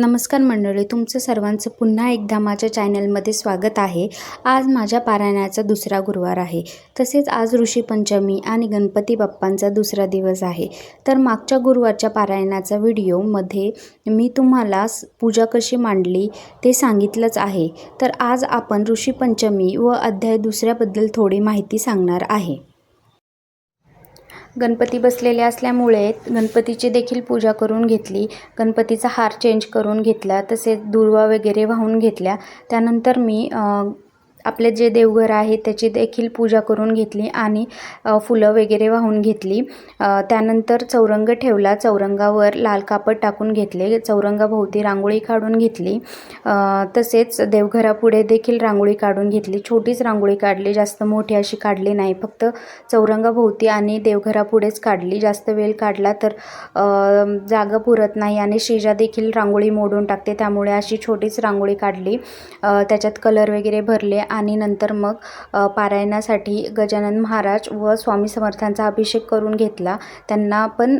नमस्कार मंडळी तुमचं सर्वांचं पुन्हा एकदा माझ्या चॅनलमध्ये स्वागत आहे. आज माझ्या पारायणाचा दुसरा गुरुवार आहे. तसेच आज ऋषीपंचमी आणि गणपती बाप्पांचा दुसरा दिवस आहे. तर मागच्या गुरुवारच्या पारायणाचा व्हिडिओमध्ये मी तुम्हाला पूजा कशी मांडली ते सांगितलंच आहे. तर आज आपण ऋषीपंचमी व अध्याय दुसऱ्याबद्दल थोडी माहिती सांगणार आहे. गणपती बसलेले असल्यामुळे गणपतीची देखील पूजा करून घेतली. गणपतीचा हार चेंज करून घेतला तसेच दुर्वा वगैरे वाहून घेतल्या. त्यानंतर मी आपले जे देवघर आहे त्याची देखील पूजा करून घेतली आणि फुलं वगैरे वाहून घेतली. त्यानंतर चौरंग ठेवला. चौरंगावर लाल कापड टाकून घेतले. चौरंगाभोवती रांगोळी काढून घेतली. तसेच देवघरापुढे देखील रांगोळी काढून घेतली. छोटीच रांगोळी काढली. जास्त मोठी अशी काढली नाही. फक्त चौरंगाभोवती आणि देवघरापुढेच काढली. जास्त वेळ काढला तर जागा पुरत नाही आणि शेजा देखील रांगोळी मोडून टाकते. त्यामुळे अशी छोटीच रांगोळी काढली. त्याच्यात कलर वगैरे भरले आणि नंतर मग पारायणासाठी गजानन महाराज व स्वामी समर्थांचा अभिषेक करून घेतला. त्यांना पण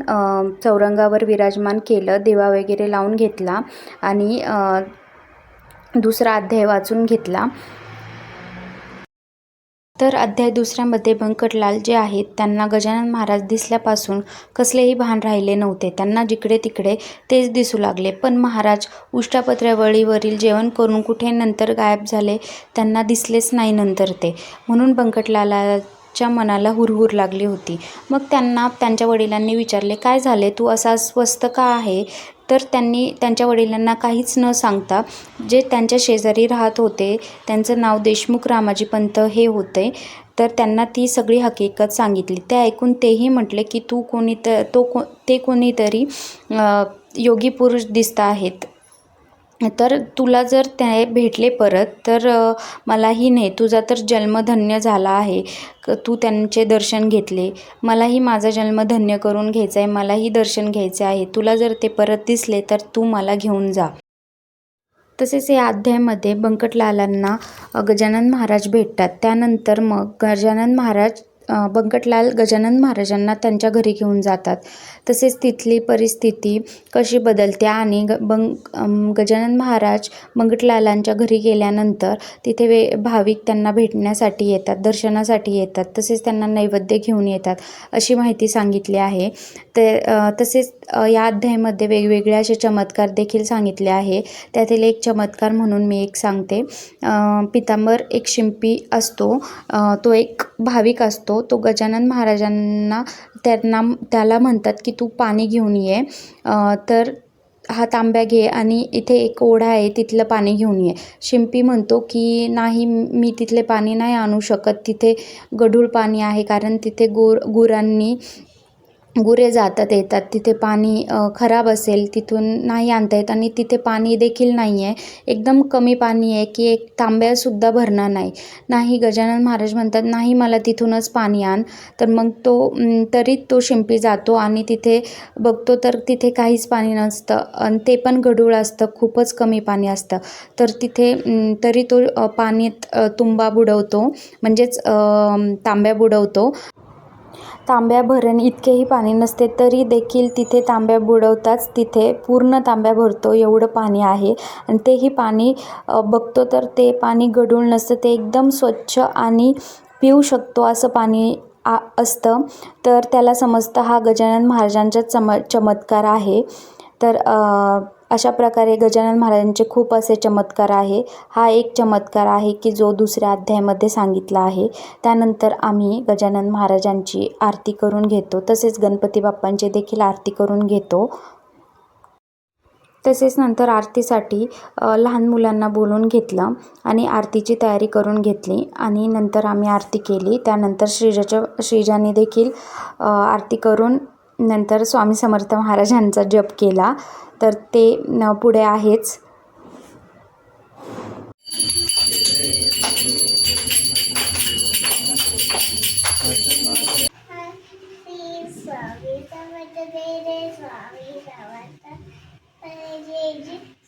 चौरंगावर विराजमान केलं दिवा वगैरे लावून घेतला आणि दुसरा अध्याय वाचून घेतला. तर अध्याय दुसऱ्यामध्ये बंकटलाल जे आहेत त्यांना गजानन महाराज दिसल्यापासून कसलेही भान राहिले नव्हते. त्यांना जिकडे तिकडे तेच दिसू लागले. पण महाराज उष्टापत्र्यावळीवरील जेवण करून कुठे नंतर गायब झाले त्यांना दिसलेच नाही नंतर ते. म्हणून च्या मनाला हुरहुर लागली होती. मग त्यांना त्यांच्या वडिलांनी विचारले काय झाले तू असा स्वस्त का आहे? तर त्यांनी त्यांच्या वडिलांना काहीच न सांगता जे त्यांच्या शेजारी राहत होते त्यांचं नाव देशमुख रामाजी पंत हे होते तर त्यांना ती सगळी हकीकत सांगितली. ते ऐकून तेही म्हटले की तू कोणी तर तो को ते कोणीतरी योगी पुरुष दिसता आहेत. तर तुला जर ते भेटले परत तर मलाही नाही. तुझा तर जन्म धन्य झाला आहे. क- तू त्यांचे दर्शन घेतले. मलाही माझा जन्म धन्य करून घ्यायचा आहे. मलाही दर्शन घ्यायचे आहे. तुला जर ते परत दिसले तर तू मला घेऊन जा. तसेच या अध्यायामध्ये बंकटलालांना गजानन महाराज भेटतात. त्यानंतर मग गजानन महाराज बंकटलाल गजानन महाराजांना त्यांच्या घरी घेऊन जातात. तसेच तिथली परिस्थिती कशी बदलते आणि ग बंग गजानन महाराज बंकटलालांच्या घरी गेल्यानंतर तिथे वे भाविक त्यांना भेटण्यासाठी येतात दर्शनासाठी येतात तसेच त्यांना नैवेद्य घेऊन येतात अशी माहिती सांगितली आहे. ते तसेच या अध्यायामध्ये वेगवेगळे असे चमत्कार देखील सांगितले आहे. त्यातील एक चमत्कार म्हणून मी एक सांगते. पितांबर एक शिंपी असतो. तो एक भाविक असतो. तो गजानन महाराजांना त्यांना त्याला म्हणतात की तू पाणी घेऊन ये. तर हा तांब्या घे आणि इथे एक ओढा आहे तिथलं पाणी घेऊन ये. शिंपी म्हणतो की नाही मी तिथले पाणी नाही आणू शकत. तिथे गढूळ पाणी आहे कारण तिथे गुर गुरांनी गुरे जातात येतात. तिथे पाणी खराब असेल तिथून नाही आणता येत आणि तिथे पाणी देखील नाही आहे. एकदम कमी पाणी आहे की एक तांब्यासुद्धा भरणार नाही. नाही गजानन महाराज म्हणतात नाही मला तिथूनच पाणी आण. तर मग तो तरी तो शिंपी जातो आणि तिथे बघतो तर तिथे काहीच पाणी नसतं आणि ते पण गढूळ असतं खूपच कमी पाणी असतं. तर तिथे तरी तो पाण्यात तुंबा बुडवतो म्हणजेच तांब्या बुडवतो. तांब्या भरण इतकेही पाणी नसते तरी देखील तिथे तांब्या बुडवताच तिथे पूर्ण तांब्या भरतो एवढं पाणी आहे. आणि तेही पाणी बघतो तर ते पाणी गढूळ नसतं ते एकदम स्वच्छ आणि पिऊ शकतो असं पाणी आ असतं. तर त्याला समजतं हा गजानन महाराजांचा चम चमत्कार आहे. तर अशा प्रकारे गजानन महाराजांचे खूप असे चमत्कार आहे. हा एक चमत्कार आहे की जो दुसऱ्या अध्यायामध्ये सांगितला आहे. त्यानंतर आम्ही गजानन महाराजांची आरती करून घेतो. तसेच गणपती बाप्पांची देखील आरती करून घेतो. तसेच नंतर आरतीसाठी लहान मुलांना बोलून घेतलं आणि आरतीची तयारी करून घेतली आणि नंतर आम्ही आरती केली. त्यानंतर श्रीजाच्या श्रीजाने देखील आरती करून नंतर स्वामी समर्थ महाराजांचा जप केला. तर ते पुढे आहेच. श्री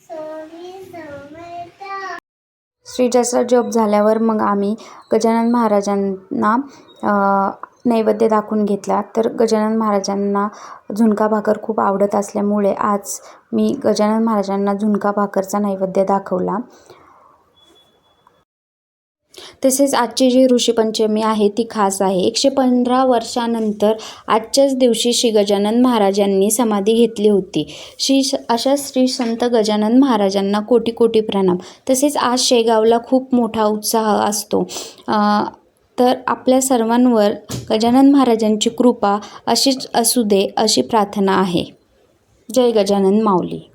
स्वामी श्रीजाचा जप झाल्यावर मग आम्ही गजानन महाराजांना नैवेद्य दाखवून घेतला. तर गजानन महाराजांना झुणका भाकर खूप आवडत असल्यामुळे आज मी गजानन महाराजांना झुणका भाकरचा नैवेद्य दाखवला. तसेच आजची जी ऋषीपंचमी आहे ती खास आहे. एकशे पंधरा वर्षानंतर आजच्याच दिवशी श्री गजानन महाराजांनी समाधी घेतली होती. श्री अशा श्री संत गजानन महाराजांना कोटी कोटी प्रणाम. तसेच आज शेगावला खूप मोठा उत्साह असतो. तर आपल्या सर्वांवर गजानन महाराजांची कृपा अशीच असू दे अशी प्रार्थना आहे. जय गजानन माऊली.